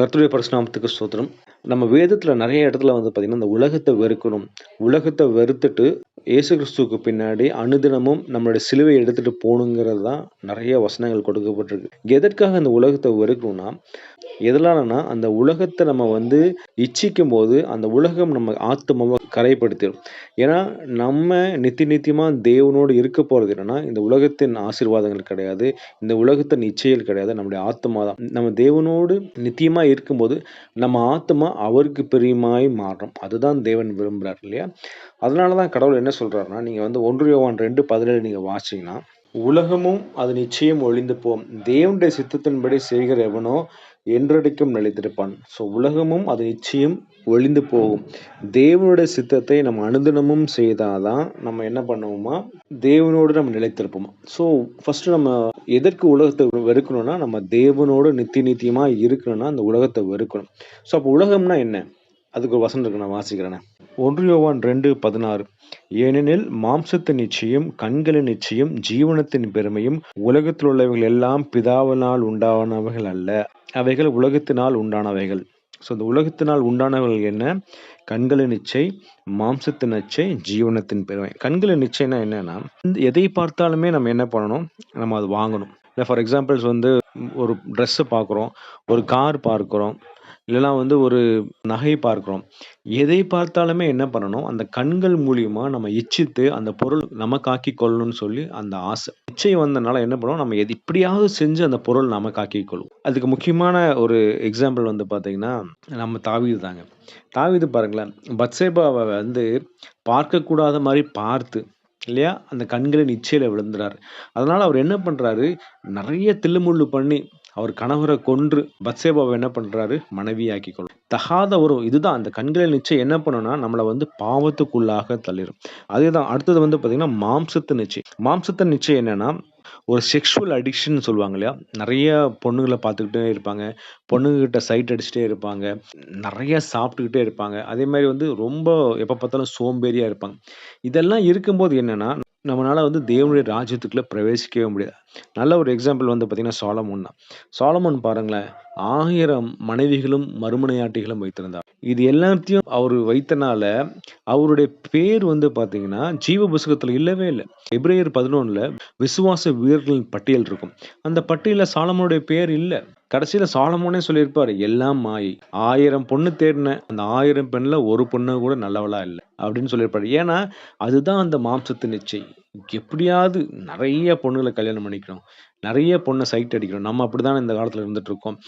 கர்த்தருடைய பரிசுநாமத்துக்கு ஸ்தோத்திரம். நம்ம வேதத்தில் நிறைய இடத்துல வந்து பார்த்தீங்கன்னா, இந்த உலகத்தை வெறுக்கணும். உலகத்தை வெறுத்துட்டு இயேசு கிறிஸ்துவுக்கு பின்னாடி அனுதினமும் நம்மளுடைய சிலுவை எடுத்துகிட்டு போகணுங்கிறது தான் நிறைய வசனங்கள் கொடுக்கப்பட்டிருக்கு. எதற்காக இந்த உலகத்தை வெறுக்கணும்னா, எதனாலனா அந்த உலகத்தை நம்ம வந்து இச்சிக்கும்போது, அந்த உலகம் நம்ம ஆத்மாவை கரைப்படுத்திடும் ஏன்னா, நம்ம நித்தி நித்தியமாக தேவனோடு இருக்க போகிறது என்னன்னா, இந்த உலகத்தின் ஆசீர்வாதங்கள் கிடையாது. இந்த உலகத்தின் இச்சைகள் கிடையாது. நம்முடைய ஆத்துமா தான். நம்ம தேவனோடு நித்தியமாக இருக்கும்போது, நம்ம ஆத்துமா அவருக்கு பெரியமாய் மாறும். அதுதான் தேவன் விரும்புகிறார் இல்லையா? அதனால தான் கடவுள் என்ன சொல்கிறாருன்னா நீங்கள் வந்து ஒன்று யோவான் 2:17 நீங்க வாசிச்சீங்கன்னா, உலகமும் அது நிச்சயம் ஒழிந்து போம். தேவனுடைய சித்தத்தின்படி செய்கிற எவனோ என்றடைக்கும் நிலைத்திருப்பான். ஸோ உலகமும் அது நிச்சயம் ஒழிந்து போகும். தேவனுடைய சித்தத்தை நம்ம அனுதினமும் செய்தாதான் நம்ம என்ன பண்ணுவோமா, தேவனோடு நம்ம நிலைத்திருப்போமா. ஸோ ஃபஸ்ட்டு நம்ம எதற்கு உலகத்தை வெறுக்கணும்னா, நம்ம தேவனோடு நித்திய நித்தியமாக இருக்கணும்னா, அந்த உலகத்தை வெறுக்கணும். ஸோ அப்போ உலகம்னா என்ன? அதுக்கு ஒரு வசனம் இருக்கு நான் வாசிக்கிறேனே. 1 யோவான் 2:16 ஏனெனில் மாம்சத்தின் நிச்சயம் கண்களின் நிச்சயம் ஜீவனத்தின் பெருமையும், உலகத்தில் உள்ளவைகள் எல்லாம் பிதாவினால் உண்டானவைகள் அல்ல. அவைகள் உலகத்தினால் உண்டானவைகள். ஸோ இந்த உலகத்தினால் உண்டானவைகள் என்ன? கண்களின் இச்சை, மாம்சத்தின் இச்சை, ஜீவனத்தின் பெருமை. கண்களின் நிச்சயம்னா என்னன்னா, எதை பார்த்தாலுமே நம்ம என்ன பண்ணணும்? நம்ம அது வாங்கணும். இல்லை ஃபார் எக்ஸாம்பிள்ஸ் வந்து ஒரு ட்ரெஸ்ஸை பார்க்குறோம், ஒரு கார் பார்க்குறோம், இல்லைனா வந்து ஒரு நகை பார்க்குறோம் எதை பார்த்தாலுமே என்ன பண்ணணும்? அந்த கண்கள் மூலியமா நம்ம இச்சித்து அந்த பொருள் நமக்காக்கி கொள்ளணும்னு சொல்லி அந்த ஆசை. இச்சை வந்தனால என்ன பண்ணுவோம்? நம்ம எது இப்படியாவது செஞ்சு அந்த பொருள் நமக்காக்கி கொள்வோம். அதுக்கு முக்கியமான ஒரு எக்ஸாம்பிள் வந்து பார்த்தீங்கன்னா, நம்ம தாவீது தாங்க. தாவீது பாருங்களேன், பத்சேபாவை வந்து பார்க்கக்கூடாத மாதிரி பார்த்து இல்லையா? அந்த கண்களின் இச்சையில விழுந்துறாரு. அதனால அவர் என்ன பண்றாரு? நிறைய தில்லுமுள்ளு பண்ணி, அவர் கணவரை கொன்று பத்சேபாவை என்ன பண்றாரு? மனைவியாக்கி கொள் தகாத ஒரு இதுதான் அந்த கண்களின் நிச்சயம் என்ன பண்ணும்னா, நம்மளை வந்து பாவத்துக்குள்ளாக தள்ளிரும். அதேதான் அடுத்தது வந்து பாத்தீங்கன்னா மாம்சத்து நிச்சயம் மாம்சத்து நிச்சயம் என்னன்னா, ஒரு செக்ஷுவல் அடிக்ஷன் சொல்லுவாங்க இல்லையா? நிறைய பொண்ணுங்களை பார்த்துக்கிட்டே இருப்பாங்க. பொண்ணுங்ககிட்ட சைட் அடிச்சுட்டே இருப்பாங்க. நிறைய சாப்பிட்டுக்கிட்டே இருப்பாங்க. அதே மாதிரி வந்து ரொம்ப எப்போ பார்த்தாலும் சோம்பேறியா இருப்பாங்க. இதெல்லாம் இருக்கும்போது என்னன்னா, நம்மளால் வந்து தேவனுடைய ராஜ்யத்துக்குள்ளே பிரவேசிக்கவே முடியாது. நல்ல ஒரு எக்ஸாம்பிள் வந்து பார்த்தீங்கன்னா, சாலமோன் தான். சாலமோன் பாருங்களேன், ஆயிரம் மனைவிகளும், மறுமனையாட்டிகளும் வைத்திருந்தார். இது எல்லாத்தையும் அவர் வைத்தனால, அவருடைய பேர் வந்து பார்த்தீங்கன்னா, ஜீவ புஸ்தகத்தில் இல்லவே இல்லை எப்ரேயர் பதினொன்றில் விசுவாச வீரர்களின் பட்டியல் இருக்கும். அந்த பட்டியலில் சாலமோனுடைய பேர் இல்லை கடைசியில் சாலமோனே சொல்லியிருப்பார் "எல்லாம் மாயை. ஆயிரம் பொண்ணு தேடினேன். அந்த ஆயிரம் பெண்ணில் ஒரு பொண்ணு கூட நல்லவளா இல்லை அப்படின்னு சொல்லியிருப்பாரு. ஏன்னா, அதுதான் அந்த மாம்சத்தின் இச்சை. எப்படியாவது நிறைய பொண்ணுகளை கல்யாணம் பண்ணிக்கணும். நிறைய பொண்ணை சைட் அடிக்கணும். நம்ம அப்படிதான் இந்த காலத்தில் இருந்துட்டு இருக்கோம்.